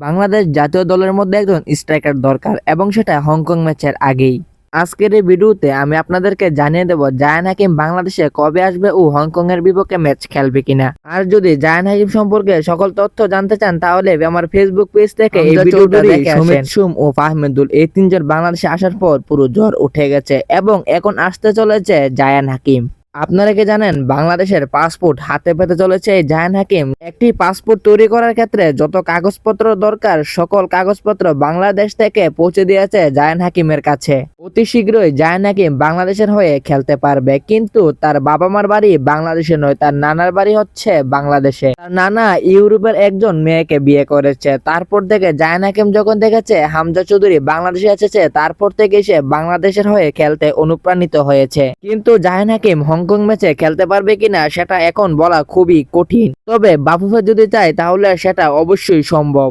বাংলাদেশ জাতীয় দলের মধ্যে একজন স্ট্রাইকার দরকার এবং সেটা হংকং ম্যাচের আগেই। আজকের এই ভিডিওতে আমি আপনাদেরকে জানিয়ে দেব জায়ান হাকিম বাংলাদেশে কবে আসবে ও হংকং এর বিপক্ষে ম্যাচ খেলবে কিনা। আর যদি জায়ান হাকিম সম্পর্কে সকল তথ্য জানতে চান তাহলে আমার ফেসবুক পেজ থেকে এই ভিডিওটা দেখে সুমিত সুম ও ফাহমেদুল এই তিনজন বাংলাদেশে আসার পর পুরো জ্বর উঠে গেছে এবং এখন আসতে চলেছে জায়ান হাকিম। আপনারা কি জানেন, বাংলাদেশের পাসপোর্ট হাতে পেতে চলেছে জায়ান হাকিম? একটি পাসপোর্ট তৈরি করার ক্ষেত্রে যত কাগজপত্র দরকার, সকল কাগজপত্র বাংলাদেশ থেকে পৌঁছে দিয়েছে জায়ান হাকিমের কাছে। অতি শীঘ্রই জায়ান হাকিম বাংলাদেশের হয়ে খেলতে পারবে, কিন্তু তার বাবা মার বাড়ি বাংলাদেশে নয়, তার নানার বাড়ি হচ্ছে বাংলাদেশে। তার নানা ইউরোপের একজন মেয়েকে বিয়ে করেছে। তারপর থেকে জায়ান হাকিম যখন দেখেছে হামজা চৌধুরী বাংলাদেশে এসেছে, তারপর থেকে সে বাংলাদেশের হয়ে খেলতে অনুপ্রাণিত হয়েছে। কিন্তু জায়ান হাকিম হংকং ম্যাচে খেলতে পারবে কিনা সেটা এখন বলা খুবই কঠিন। তবে বাফুফে যদি চায় তাহলে সেটা অবশ্যই সম্ভব।